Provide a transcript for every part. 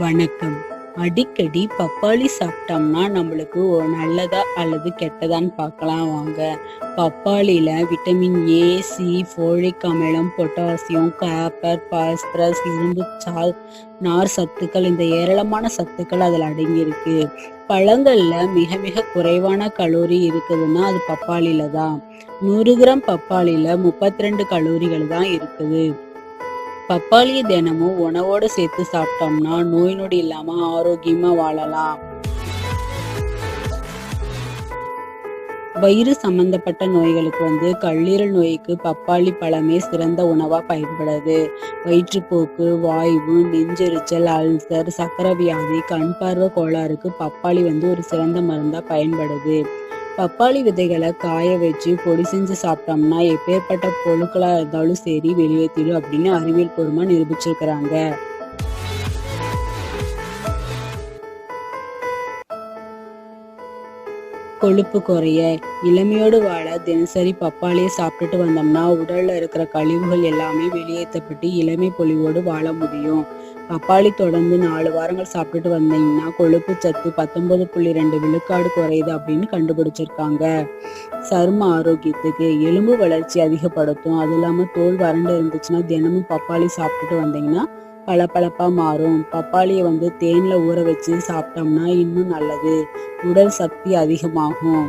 வணக்கம். அடிக்கடி பப்பாளி சாப்பிட்டோம்னா நம்மளுக்கு நல்லதா அல்லது கெட்டதான்னு பார்க்கலாம் வாங்க. பப்பாளியில் விட்டமின் ஏ சி ஃபோலிக் அமிலம் பொட்டாசியம் காப்பர் பாஸ்பரஸ் இரும்பு சால் நார் சத்துக்கள் இந்த ஏராளமான சத்துக்கள் அதில் அடங்கியிருக்கு. பழங்களில் மிக மிக குறைவான கலோரி இருக்குதுன்னா அது பப்பாளியில தான் நூறு கிராம் பப்பாளியில் முப்பத்தி ரெண்டு கலோரிகள் தான் இருக்குது. பப்பாளியை தினமும் உணவோடு சேர்த்து சாப்பிட்டோம்னா நோய் நொடி இல்லாம ஆரோக்கியமா வாழலாம். வயிறு சம்பந்தப்பட்ட நோய்களுக்கு வந்து கல்லீரல் நோய்க்கு பப்பாளி பழமே சிறந்த உணவா பயன்படுது. வயிற்றுப்போக்கு வாய்வு நெஞ்செரிச்சல் அல்சர் சக்கரை வியாதி கண் பார்வை கோளாறுக்கு பப்பாளி வந்து ஒரு சிறந்த மருந்தா பயன்படுது. பப்பாளி விதைகளை காய வச்சு பொடி செஞ்சு சாப்பிட்டோம்னா எப்பேற்பட்ட பொருட்களா இருந்தாலும் சரி வெளியேற்றிடும் அப்படின்னு அறிவியல் பூர்வமா நிரூபிச்சிருக்கிறாங்க. கொழுப்பு குறைய இளமையோடு வாழ தினசரி பப்பாளியை சாப்பிட்டுட்டு வந்தோம்னா உடல்ல இருக்கிற கழிவுகள் எல்லாமே வெளியேற்றப்பட்டு இளமை பொலிவோடு வாழ முடியும். பப்பாளி தொடர்ந்து நாலு வாரங்கள் சாப்பிட்டுட்டு வந்தீங்கன்னா கொழுப்பு சத்து பத்தொன்பது புள்ளி ரெண்டு விழுக்காடு குறையுது அப்படின்னு கண்டுபிடிச்சிருக்காங்க. சரும ஆரோக்கியத்துக்கு எலும்பு வளர்ச்சி அதிகப்படுத்தும். அது இல்லாம தோல் வறண்டு இருந்துச்சுன்னா தினமும் பப்பாளி சாப்பிட்டுட்டு வந்தீங்கன்னா பளபளப்பாக மாறும். பப்பாளியை வந்து தேன்ல ஊற வச்சு சாப்பிட்டோம்னா இன்னும் நல்லது. உடல் சக்தி அதிகமாகும்.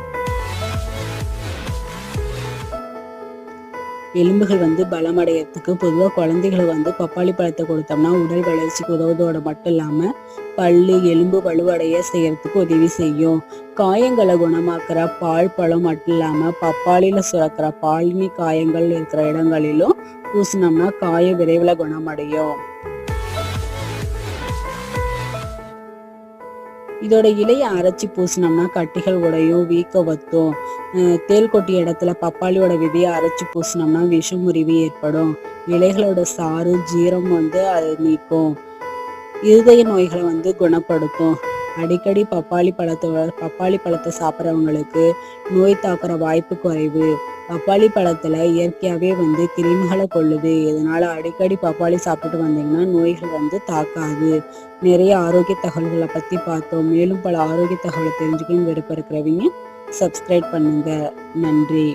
எலும்புகள் வந்து பலமடையறதுக்கு பொதுவாக குழந்தைகளை வந்து பப்பாளி பழத்தை கொடுத்தோம்னா உடல் வளர்ச்சிக்கு உதவுவதோட மட்டும் இல்லாமல் பல்லு எலும்பு வலுவடைய செய்யறதுக்கு உதவி செய்யும். காயங்களை குணமாக்குற பால் பழம் மட்டும் இல்லாமல் பப்பாளியில் சுரக்கிற பாலினி காயங்கள் இருக்கிற இடங்களிலும் பூசினோம்னா காயம் விரைவில் குணமடையும். இதோட இலையை அரைச்சி பூசினோம்னா கட்டிகள் உடையும் வீக்க வத்தும். தேல் கொட்டி இடத்துல பப்பாளியோட விதையை அரைச்சி பூசினோம்னா விஷமுறிவு ஏற்படும். இலைகளோட சாறு ஜீரம் வந்து அது நீக்கும். இருதய நோய்களை வந்து குணப்படுத்தும். அடிக்கடி பப்பாளி பழத்தை பப்பாளி பழத்தை சாப்பிட்றவங்களுக்கு நோய் தாக்குற வாய்ப்பு குறைவு. பப்பாளி பழத்துல இயற்கையாகவே வந்து கிருமிகளை கொள்ளுது. இதனால அடிக்கடி பப்பாளி சாப்பிட்டு வந்தீங்கன்னா நோய்கள் வந்து தாக்காது. நிறைய ஆரோக்கிய தகவல்களை பத்தி பார்த்தோம். மேலும் பல ஆரோக்கிய தகவலை தெரிஞ்சுக்கணும் விருப்பம் இருக்கிறவங்க சப்ஸ்கிரைப் பண்ணுங்க. நன்றி.